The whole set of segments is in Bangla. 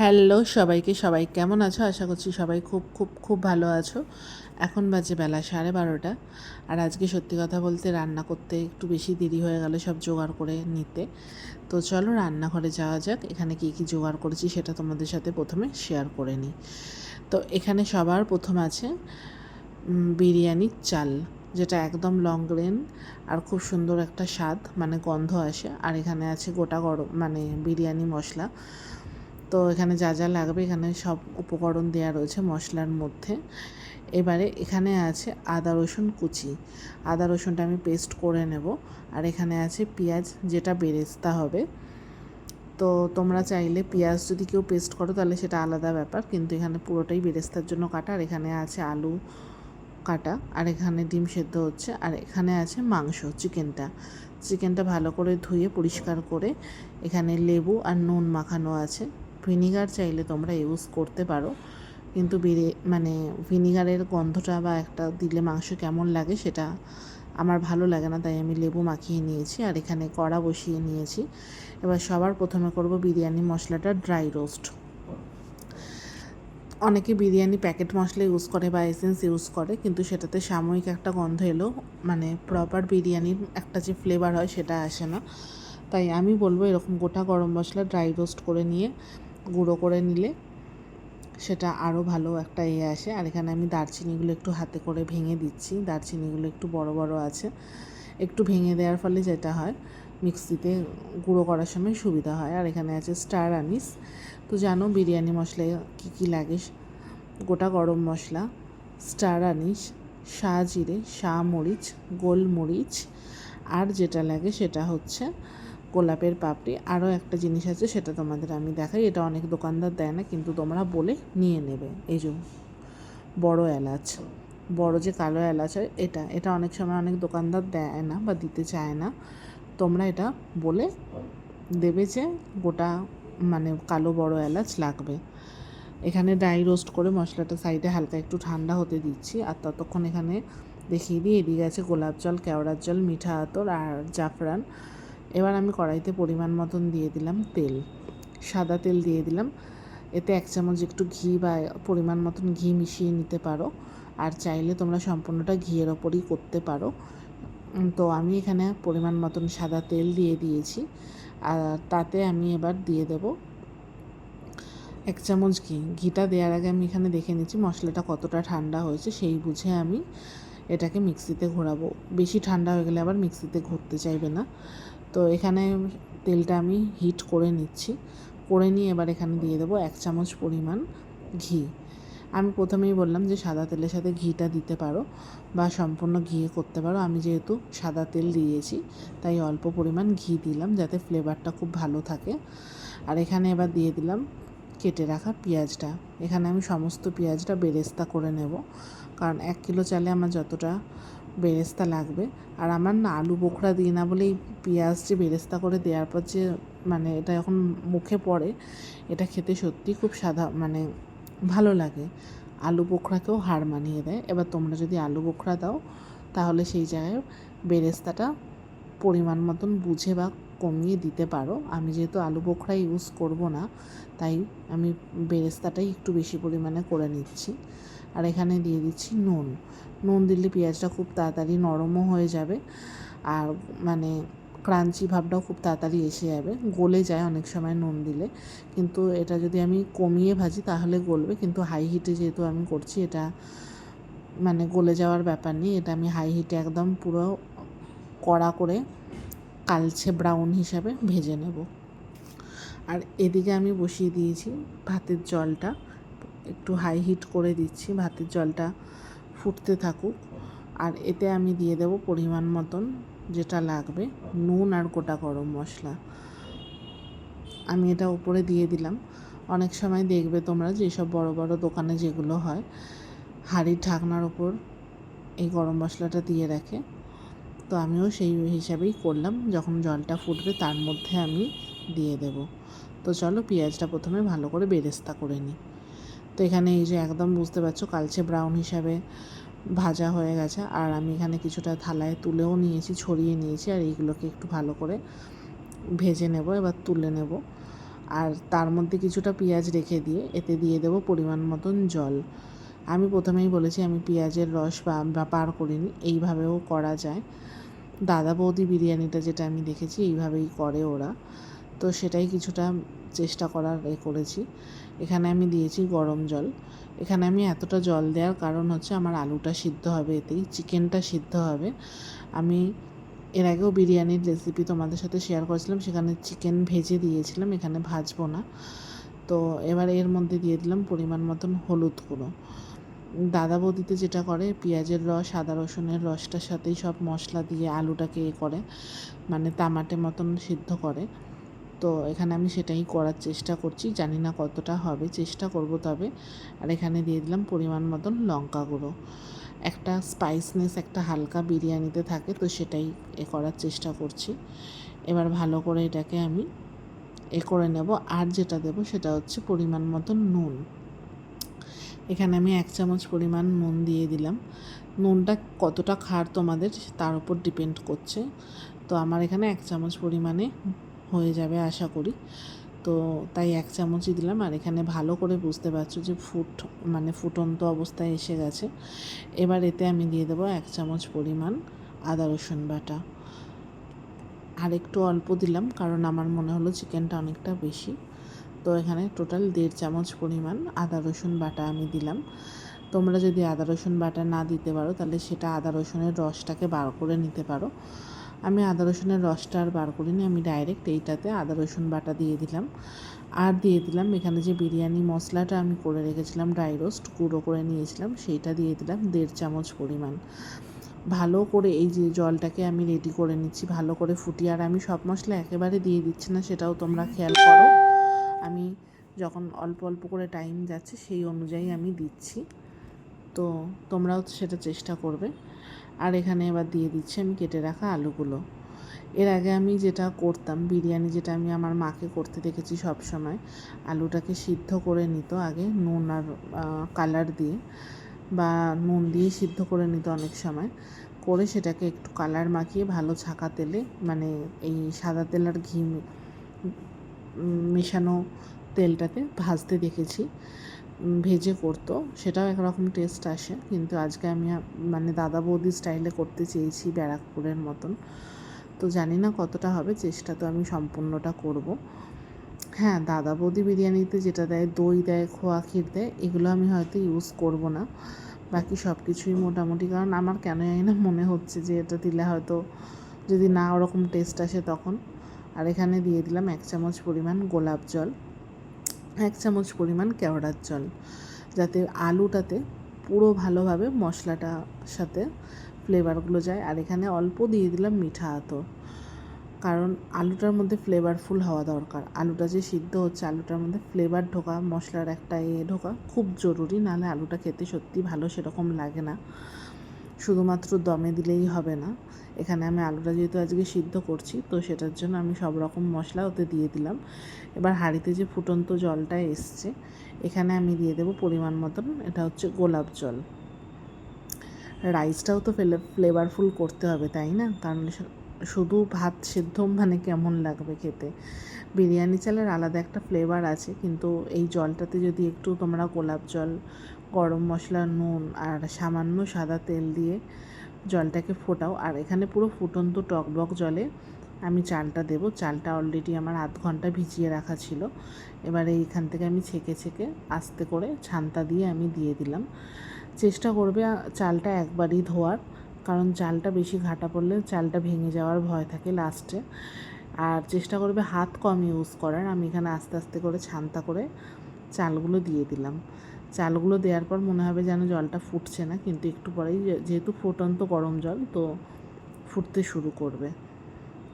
হ্যালো সবাইকে, সবাই কেমন আছো? আশা করছি সবাই খুব খুব খুব ভালো আছো। এখন বাজে বেলা সাড়ে বারোটা। আর আজকে সত্যি কথা বলতে রান্না করতে একটু বেশি দেরি হয়ে গেল সব জোগাড় করে নিতে। তো চলো রান্নাঘরে যাওয়া যাক। এখানে কী কী জোগাড় করেছি সেটা তোমাদের সাথে প্রথমে শেয়ার করে নিই। তো এখানে সবার প্রথম আছে বিরিয়ানির চাল, যেটা একদম লং গ্রেন আর খুব সুন্দর একটা স্বাদ মানে গন্ধ আসে। আর এখানে আছে গোটা গরম মানে বিরিয়ানি মশলা। তো এখানে যা যা লাগবে এখানে সব উপকরণ দেওয়া রয়েছে মশলার মধ্যে। এবারে এখানে আছে আদা, রসুন কুচি। আদা, রসুনটা আমি পেস্ট করে নেব। আর এখানে আছে পেঁয়াজ, যেটা বেরেস্তা হবে। তো তোমরা চাইলে পেঁয়াজ যদি কেউ পেস্ট করো তাহলে সেটা আলাদা ব্যাপার, কিন্তু এখানে পুরোটাই বেরেস্তার জন্য কাটা। আর এখানে আছে আলু কাটা। আর এখানে ডিম সেদ্ধ হচ্ছে। আর এখানে আছে মাংস, চিকেনটা। চিকেনটা ভালো করে ধুয়ে পরিষ্কার করে এখানে লেবু আর নুন মাখানো আছে। ভিনিগার চাইলে তোমরা ইউজ করতে পারো। কিন্তু বিরে মানে ভিনিগারের গন্ধটা বা একটা দিলে মাংস কেমন লাগে সেটা আমার ভালো লাগে না, তাই আমি লেবু মাখিয়ে নিয়েছি আর এখানে কড়া বসিয়ে নিয়েছি। এবার সবার প্রথমে করব বিরিয়ানি মশলাটা ড্রাই রোস্ট অনেকে বিরিয়ানি প্যাকেট মশলা ইউজ করে বা এসেন্স ইউজ করে, কিন্তু সেটাতে সাময়িক একটা গন্ধ এলো মানে প্রপার বিরিয়ানির একটা যে ফ্লেভার হয় সেটা আসে না। তাই আমি বলব এরকম গোটা গরম মশলা ড্রাই রোস্ট করে নিয়ে গুঁড়ো করে নিলে সেটা আরও ভালো একটা ইয়ে আসে। আর এখানে আমি দারচিনিগুলো একটু হাতে করে ভেঙে দিচ্ছি। দারচিনিগুলো একটু বড় বড় আছে। একটু ভেঙে দেওয়ার ফলে যেটা হয়, মিক্সিতে গুঁড়ো করার সময় সুবিধা হয়। আর এখানে আছে স্টার আনিস। তো জানো বিরিয়ানি মশলায় কী কী লাগে? গোটা গরম মশলা, স্টার আনিস শাহ জিরে শাহ মরিচ। গোলমরিচ আর যেটা লাগে সেটা হচ্ছে গোলাপের পাপড়ি। আরও একটা জিনিস আছে, সেটা তোমাদের আমি দেখাই। এটা অনেক দোকানদার দেয় না, কিন্তু তোমরা বলে নিয়ে নেবে। এই যে বড়ো এলাচ, বড় যে কালো এলাচ হয়, এটা। এটা অনেক সময় অনেক দোকানদার দেয় না বা দিতে চায় না। তোমরা এটা বলে দেবে যে গোটা মানে কালো বড় এলাচ লাগবে। এখানে ড্রাই রোস্ট করে মশলাটা সাইডে হালকা একটু ঠান্ডা হতে দিচ্ছি। আর ততক্ষণ এখানে দেখিয়ে দিই, এদিকে আছে গোলাপ জল, কেওড়ার জল, মিঠা আতর আর জাফরান। এবার আমি কড়াইতে পরিমাণ মতন দিয়ে দিলাম তেল, সাদা তেল দিয়ে দিলাম। এতে এক চামচ একটু ঘি বা পরিমাণ মতন ঘি মিশিয়ে নিতে পারো। আর চাইলে তোমরা সম্পূর্ণটা ঘিয়ের ওপরই করতে পারো। তো আমি এখানে পরিমাণ মতন সাদা তেল দিয়ে দিয়েছি। আর তাতে আমি এবার দিয়ে দেব এক চামচ ঘি। ঘিটা দেওয়ার আগে আমি এখানে দেখে নিচ্ছি মশলাটা কতটা ঠান্ডা হয়েছে, সেই বুঝে আমি এটাকে মিক্সিতে ঘোরাবো। বেশি ঠান্ডা হয়ে গেলে আবার মিক্সিতে ঘুরতে চাইবে না। তো এখানে তেলটা আমি হিট করে নিচ্ছি। করে নিয়ে এবার এখানে দিয়ে দেবো এক চামচ পরিমাণ ঘি। আমি প্রথমেই বললাম যে সাদা তেলের সাথে ঘিটা দিতে পারো বা সম্পূর্ণ ঘিয়ে করতে পারো। আমি যেহেতু সাদা তেল দিয়েছি, তাই অল্প পরিমাণ ঘি দিলাম যাতে ফ্লেভারটা খুব ভালো থাকে। আর এখানে এবার দিয়ে দিলাম কেটে রাখা পেঁয়াজটা। এখানে আমি সমস্ত পেঁয়াজটা বেরেস্তা করে নেব। কারণ এক কিলো চালে আমার যতটা বেরেস্তা লাগবে। আর আমার না আলু বোখরা দিই না বলে এই পেঁয়াজ যে বেরেস্তা করে দেওয়ার পর যে মানে এটা যখন মুখে পড়ে, এটা খেতে সত্যি খুব সাদা মানে ভালো লাগে। আলু বোখরাকেও হার মানিয়ে দেয়। এবার তোমরা যদি আলু বোখরা দাও, তাহলে সেই জায়গায় বেরেস্তাটা পরিমাণ মতন বুঝে বা কমিয়ে দিতে পারো। আমি যেহেতু আলু বোখরা ইউজ করব না, তাই আমি বেরেস্তাটাই একটু বেশি পরিমাণে করে নিচ্ছি। আর এখানে দিয়ে দিচ্ছি নুন। নুন দিলে পেঁয়াজটা খুব তাড়াতাড়ি নরমও হয়ে যাবে আর মানে ক্রাঞ্চি ভাবটাও খুব তাড়াতাড়ি এসে যাবে। গলে যায় অনেক সময় নুন দিলে। কিন্তু এটা যদি আমি কমিয়ে ভাজি তাহলে গলবে। কিন্তু হাই হিটে যেহেতু আমি করছি এটা মানে গলে যাওয়ার ব্যাপার নেই। এটা আমি হাই হিটে একদম পুরো কড়া করে কালছে ব্রাউন হিসাবে ভেজে নেব। আর এদিকে আমি বসিয়ে দিয়েছি ভাতের জলটা। একটু হাই হিট করে দিচ্ছি, ভাতের জলটা ফুটতে থাকুক। আর এতে আমি দিয়ে দেব পরিমাণ মতন যেটা লাগবে, নুন আর গোটা গরম মশলা। আমি এটা উপরে দিয়ে দিলাম। অনেক সময় দেখবে তোমরা যেসব বড় বড় দোকানে যেগুলো হয় হাঁড়ির ঢাকনার ওপর এই গরম মশলাটা দিয়ে রাখে। তো আমিও সেই হিসাবেই করলাম, যখন জলটা ফুটবে তার মধ্যে আমি দিয়ে দেব। তো চলো পেঁয়াজটা প্রথমে ভালো করে বেরেস্তা করে নিই। তো এখানে এই যে একদম বুঝতে পারছ কালচে ব্রাউন হিসাবে ভাজা হয়ে গেছে। আর আমি এখানে কিছুটা থালায় তুলেও নিয়েছি, ছড়িয়ে নিয়েছি, আর এইগুলোকে একটু ভালো করে ভেজে নেব, এবার তুলে নেব। আর তার মধ্যে কিছুটা পেঁয়াজ রেখে দিয়ে এতে দিয়ে দেবো পরিমাণ মতন জল। আমি প্রথমেই বলেছি আমি পেঁয়াজের রস বা- পার করিনি, এইভাবেও করা যায়। দাদা বৌদি বিরিয়ানিটা যেটা আমি দেখেছি, এইভাবেই করে ওরা। তো সেটাই কিছুটা চেষ্টা করার এ করেছি। এখানে আমি দিয়েছি গরম জল। এখানে আমি এতটা জল দেওয়ার কারণ হচ্ছে আমার আলুটা সিদ্ধ হবে এতেই, চিকেনটা সিদ্ধ হবে। আমি এর আগেও বিরিয়ানির রেসিপি তোমাদের সাথে শেয়ার করেছিলাম, সেখানে চিকেন ভেজে দিয়েছিলাম, এখানে ভাজবো না। তো এবার এর মধ্যে দিয়ে দিলাম পরিমাণ মতন হলুদ গুঁড়ো। দাদা বৌদিতে যেটা করে, পেঁয়াজের রস আদা রসুনের রসটার সাথেই সব মশলা দিয়ে আলুটাকে এ করে মানে তামাটে মতন সিদ্ধ করে। তো এখানে আমি সেটাই করার চেষ্টা করছি। জানি না কতটা হবে, চেষ্টা করব তবে। আর এখানে দিয়ে দিলাম পরিমাণ মতন লঙ্কা গুঁড়ো। একটা স্পাইসনেস একটা হালকা বিরিয়ানিতে থাকে তো সেটাই এ করার চেষ্টা করছি। এবার ভালো করে এটাকে আমি এ করে নেব আর যেটা দেব সেটা হচ্ছে পরিমাণ মতন নুন। এখানে আমি এক চামচ পরিমাণ নুন দিয়ে দিলাম। নুনটা কতটা খার তোমাদের তার উপর ডিপেন্ড করছে। তো আমার এখানে এক চামচ পরিমাণে হয়ে যাবে আশা করি। তো তাই এক চামচই দিলাম। আর এখানে ভালো করে বুঝতে পারছ যে ফুট মানে ফুটন্ত অবস্থায় এসে গেছে। এবার এতে আমি দিয়ে দেবো এক চামচ পরিমাণ আদা রসুন বাটা। আর একটু অল্প দিলাম, কারণ আমার মনে হলো চিকেনটা অনেকটা বেশি। তো এখানে টোটাল দেড় চামচ পরিমাণ আদা রসুন বাটা আমি দিলাম। তোমরা যদি আদা রসুন বাটা না দিতে পারো, তাহলে সেটা আদা রসুনের রসটাকে বার করে নিতে পারো। আমি আদা রসুনের রসটা আর বার করিনি, আমি ডাইরেক্ট এইটাতে আদা রসুন বাটা দিয়ে দিলাম। আর দিয়ে দিলাম এখানে যে বিরিয়ানি মশলাটা আমি করে রেখেছিলাম ড্রাই রোস্ট গুঁড়ো করে নিয়েছিলাম, সেইটা দিয়ে দিলাম দেড় চামচ পরিমাণ। ভালো করে এই যে জলটাকে আমি রেডি করে নিচ্ছি, ভালো করে ফুটিয়ে, আর আমি সব মশলা একেবারে দিয়ে দিচ্ছি না, সেটাও তোমরা খেয়াল করো। আমি যখন অল্প অল্প করে টাইম যাচ্ছে সেই অনুযায়ী আমি দিচ্ছি। তো তোমরাও সেটা চেষ্টা করবে। আর এখানে এবার দিয়ে দিচ্ছি আমি কেটে রাখা আলুগুলো। এর আগে আমি যেটা করতাম, বিরিয়ানি যেটা আমি আমার মাকে করতে দেখেছি সব সময় আলুটাকে সিদ্ধ করে নিত আগে নুন আর কালার দিয়ে বা নুন দিয়ে সিদ্ধ করে নিত অনেক সময়। করে সেটাকে একটু কালার মাখিয়ে ভালো ছাকা তেলে মানে এই সাদা তেল আর ঘি মেশানো তেলটাতে ভাজতে দেখেছি। ভেজে করতো, সেটাও একরকম টেস্ট আসে। কিন্তু আজকে আমি মানে দাদা বৌদি স্টাইলে করতে চেয়েছি ব্যারাকপুরের মতন। তো জানি না কতটা হবে, চেষ্টা তো আমি সম্পূর্ণটা করব। হ্যাঁ দাদা বৌদি বিরিয়ানিতে যেটা দেয়, দই দেয়, খোয়া, ক্ষীর দেয়, এগুলো আমি হয়তো ইউজ করব না। বাকি সব কিছুই মোটামুটি, কারণ আমার কেন জানি না মনে হচ্ছে যে এটা দিলে হয়তো যদি না ওরকম টেস্ট আসে তখন। আর এখানে দিয়ে দিলাম এক চামচ পরিমাণ গোলাপ জল। এক চামচ পরিমাণ কেওড়ার জল, যাতে আলুটাতে পুরো ভালোভাবে মশলাটার সাথে ফ্লেভারগুলো যায়। আর এখানে অল্প দিয়ে দিলাম মিঠা আতর, কারণ আলুটার মধ্যে ফ্লেভারফুল হওয়া দরকার। আলুটা যে সিদ্ধ হচ্ছে, আলুটার মধ্যে ফ্লেভার ঢোকা, মশলার একটা এ ঢোকা খুব জরুরি, নাহলে আলুটা খেতে সত্যি ভালো সেরকম লাগে না। শুধুমাত্র দমে দিলেই হবে না। এখানে আমি আলুটা যেহেতু আজকে সিদ্ধ করছি, তো সেটার জন্য আমি সব রকম মশলা ওতে দিয়ে দিলাম। এবার হাঁড়িতে যে ফুটন্ত জলটা এসছে, এখানে আমি দিয়ে দেবো পরিমাণ মতন, এটা হচ্ছে গোলাপ জল। রাইসটাও তো ফেলে ফ্লেভারফুল করতে হবে, তাই না? কারণ শুধু ভাত সেদ্ধ মানে কেমন লাগবে খেতে? বিরিয়ানি চালের আলাদা একটা ফ্লেভার আছে, কিন্তু এই জলটাতে যদি একটু তোমরা গোলাপ জল গরম মশলা, নুন আর সামান্য সাদা তেল দিয়ে জলটাকে ফোটাও। আর এখানে পুরো ফুটন্ত টকবক জলে আমি চালটা দেব। চালটা অলরেডি আমার আধ ঘণ্টা ভিজিয়ে রাখা ছিল। এবারে এইখান থেকে আমি ছেঁকে ছেঁকে আস্তে করে ছান্তা দিয়ে আমি দিয়ে দিলাম। চেষ্টা করবে চালটা একবারই ধোয়ার, কারণ চালটা বেশি ঘাটা পড়লে চালটা ভেঙে যাওয়ার ভয় থাকে লাস্টে আর চেষ্টা করবে হাত কম ইউজ করার। আমি এখানে আস্তে আস্তে করে ছান্তা করে চালগুলো দিয়ে দিলাম। চালগুলো দেওয়ার পর মনে হবে যেন জলটা ফুটছে না, কিন্তু একটু পরেই যেহেতু ফুটন্ত গরম জল, তো ফুটতে শুরু করবে।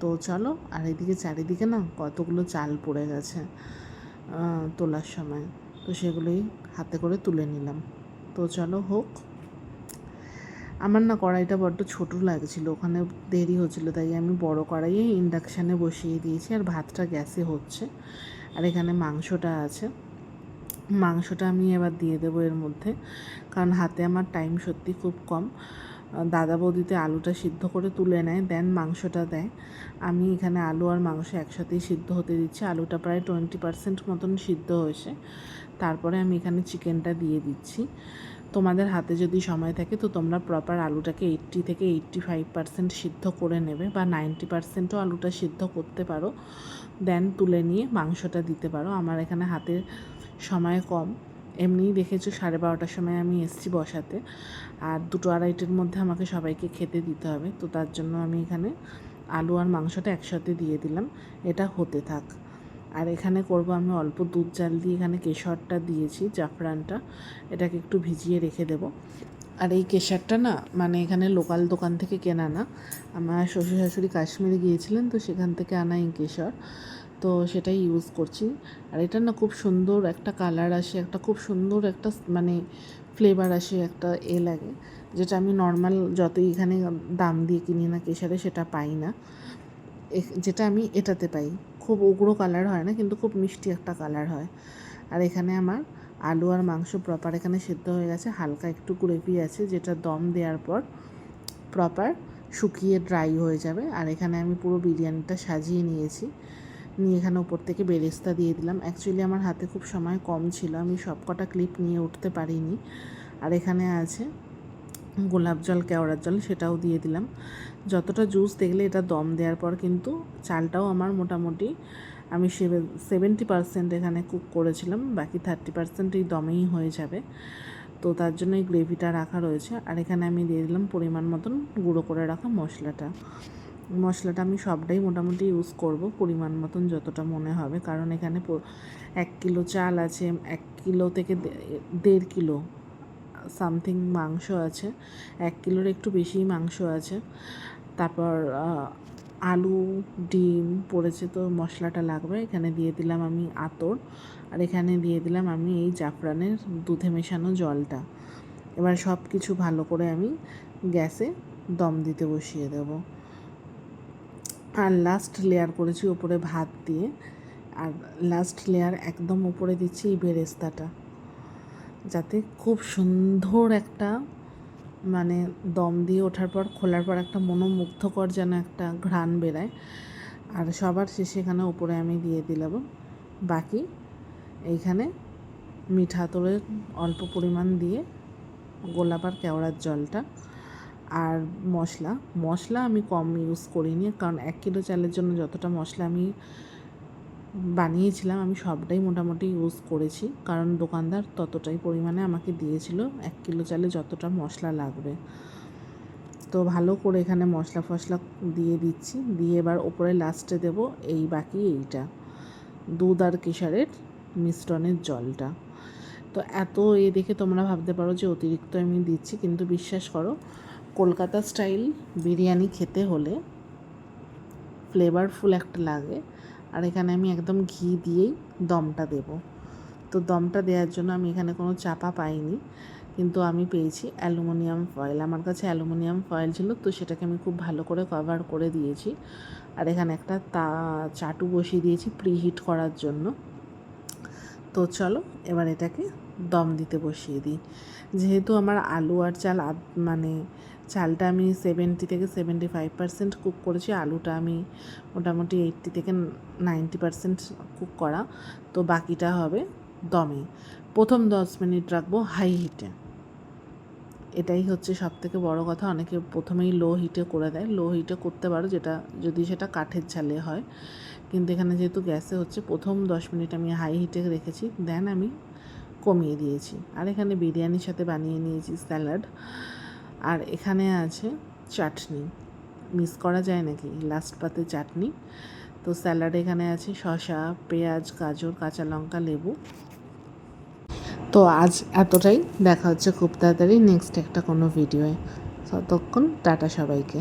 তো চলো, আর এদিকে চারিদিকে না কতগুলো চাল পড়ে গেছে তোলার সময়। তো সেগুলোই হাতে করে তুলে নিলাম। তো চলো হোক। আমার না কড়াইটা বড্ড ছোট লাগছিল, ওখানে দেরি হচ্ছিল, তাই আমি বড় কড়াইয়ে ইন্ডাকশানে বসিয়ে দিয়েছি, আর ভাতটা গ্যাসে হচ্ছে। আর এখানে মাংসটা আছে। মাংসটা আমি এবার দিয়ে দেবো এর মধ্যে। কারণ হাতে আমার টাইম সত্যি খুব কম। দাদা বৌদিতে আলুটা সিদ্ধ করে তুলে নেয় দেন মাংসটা দেয়। আমি এখানে আলু আর মাংস একসাথেই সিদ্ধ হতে দিচ্ছি। আলুটা প্রায় টোয়েন্টি পার্সেন্ট মতন সিদ্ধ হয়েছে। তারপরে আমি এখানে চিকেনটা দিয়ে দিচ্ছি। তোমাদের হাতে যদি সময় থাকে তো তোমরা প্রপার আলুটাকে এইট্টি থেকে এইট্টি ফাইভ পার্সেন্ট সিদ্ধ করে নেবে বা নাইনটি পার্সেন্টও আলুটা সিদ্ধ করতে পারো। দেন তুলে নিয়ে মাংসটা দিতে পারো। আমার এখানে হাতে সময় কম। এমনিই দেখেছ সাড়ে বারোটার সময় আমি এসছি বসাতে। আর দুটো আড়াইটের মধ্যে আমাকে সবাইকে খেতে দিতে হবে। তো তার জন্য আমি এখানে আলু আর মাংসটা একসাথে দিয়ে দিলাম। এটা হতে থাক। আর এখানে করব আমি অল্প দুধ জাল দিয়ে এখানে কেশরটা দিয়েছি, জাফরানটা। এটাকে একটু ভিজিয়ে রেখে দেব। আর এই কেশরটা না মানে এখানে লোকাল দোকান থেকে কেনা না। আমার শ্বশুর শাশুড়ি কাশ্মীরে গিয়েছিলেন, তো সেখান থেকে আনা এই কেশর। তো সেটাই ইউজ করছি। আর এটা না খুব সুন্দর একটা কালার আসে, একটা খুব সুন্দর একটা মানে ফ্লেভার আসে, একটা এ লাগে, যেটা আমি নর্মাল যতই এখানে দাম দিয়ে কিনি না কেশারে সেটা পাই না। যেটা আমি এটাতে পাই। খুব উগ্র কালার হয় না, কিন্তু খুব মিষ্টি একটা কালার হয়। আর এখানে আমার আলু আর মাংস প্রপার এখানে সেদ্ধ হয়ে গেছে, হালকা একটু গ্রেভি আছে, যেটা দম দেওয়ার পর প্রপার শুকিয়ে ড্রাই হয়ে যাবে। আর এখানে আমি পুরো বিরিয়ানিটা সাজিয়ে নিয়েছি। নিয়ে এখানে উপর থেকে বেরেস্তা দিয়ে দিলাম। অ্যাকচুয়ালি আমার হাতে খুব সময় কম ছিল। আমি সব কটা ক্লিপ নিয়ে উঠতে পারিনি। আর এখানে আছে গোলাপ জল, কেওড়ার জল, সেটাও দিয়ে দিলাম। যতটা জুস দেখলে এটা দম দেওয়ার পর কিন্তু চালটাও আমার মোটামুটি আমি সেভেন্টি পার্সেন্ট এখানে কুক করেছিলাম। বাকি থার্টি পার্সেন্ট এই দমেই হয়ে যাবে। তো তার জন্য এই গ্রেভিটা রাখা রয়েছে। আর এখানে আমি দিয়ে দিলাম পরিমাণ মতন গুঁড়ো করে রাখা মশলাটা। মশলাটা আমি সবটাই মোটামুটি ইউজ করব পরিমাণ মতন যতটা মনে হবে। কারণ এখানে এক কিলো চাল আছে, এক কিলো থেকে দেড় কিলো সামথিং মাংস আছে, এক কিলোর একটু বেশিই মাংস আছে। তারপর আলু, ডিম পড়েছে তো মশলাটা লাগবে। এখানে দিয়ে দিলাম আমি আতর। আর এখানে দিয়ে দিলাম আমি এই জাফরানের দুধে মেশানো জলটা। এবার সব কিছু ভালো করে আমি গ্যাসে দম দিতে বসিয়ে দেবো। আর লাস্ট লেয়ার করেছি ওপরে ভাত দিয়ে। আর লাস্ট লেয়ার একদম উপরে দিচ্ছি এই বেরেস্তাটা। যাতে খুব সুন্দর একটা মানে দম দিয়ে ওঠার পর, খোলার পর একটা মনোমুগ্ধকর যেন একটা ঘ্রাণ বেরায়। আর সবার শেষে এখানে ওপরে আমি দিয়ে দিলাম। বাকি এইখানে মিঠা তোলের অল্প পরিমাণ দিয়ে গোলাপ আর কেওড়ার জলটা। আর মশলা মশলা আমি কম ইউজ করিনি কারণ এক কিলো চালের জন্য যতটা মশলা আমি বানিয়েছিলাম, আমি সবটাই মোটামুটি ইউজ করেছি। কারণ দোকানদার ততটাই পরিমাণে আমাকে দিয়েছিল এক কিলো চালে যতটা মশলা লাগবে। তো ভালো করে এখানে মশলা ফসলা দিয়ে দিচ্ছি, দিয়ে এবার ওপরে লাস্টে দেব এই বাকি এইটা। দুধ আর কেশারের মিশ্রণের জলটা। তো এত এ দেখে তোমরা ভাবতে পারো যে অতিরিক্ত আমি দিচ্ছি, কিন্তু বিশ্বাস করো কলকাতা স্টাইল বিরিয়ানি খেতে হলে ফ্লেভারফুল একটা লাগে। আর এখানে আমি একদম ঘি দিয়েই দমটা দেব। তো দমটা দেওয়ার জন্য আমি এখানে কোনো চাপা পাইনি। কিন্তু আমি পেয়েছি অ্যালুমিনিয়াম ফয়েল আমার কাছে অ্যালুমিনিয়াম ফয়েল ছিল, তো সেটাকে আমি খুব ভালো করে কভার করে দিয়েছি। আর এখানে একটা তা, চাটু বসিয়ে দিয়েছি প্রিহিট করার জন্য। তো চলো, এবার এটাকে দম দিতে বসিয়ে দিই। যেহেতু আমার আলু আর চাল মানে চালটা আমি সেভেন্টি থেকে সেভেন্টি ফাইভ পার্সেন্ট কুক করেছি, আলুটা আমি মোটামুটি এইট্টি থেকে নাইনটি পার্সেন্ট কুক করা। তো বাকিটা হবে দমে। প্রথম দশ মিনিট রাখব হাই হিটে এটাই হচ্ছে সব থেকে বড়ো কথা। অনেকে প্রথমেই লো হিটে করে দেয়। লো হিটে করতে পারো যেটা, যদি সেটা কাঠের চালে হয়। কিন্তু এখানে যেহেতু গ্যাসে হচ্ছে, প্রথম দশ মিনিট আমি হাই হিটে রেখেছি দেন আমি কমিয়ে দিয়েছি। আর এখানে বিরিয়ানির সাথে বানিয়ে নিয়েছি স্যালাড। আর এখানে আছে চাটনি। মিস করা যায় নাকি? লাস্ট পাতে চাটনি। তো স্যালাড এখানে আছে শসা, পেঁয়াজ, গাজর, কাঁচা লঙ্কা, লেবু। তো আজ এতটাই। দেখা হচ্ছে খুব তাড়াতাড়ি নেক্সট একটা কোনো ভিডিওয়ে। ততক্ষণ টাটা সবাইকে।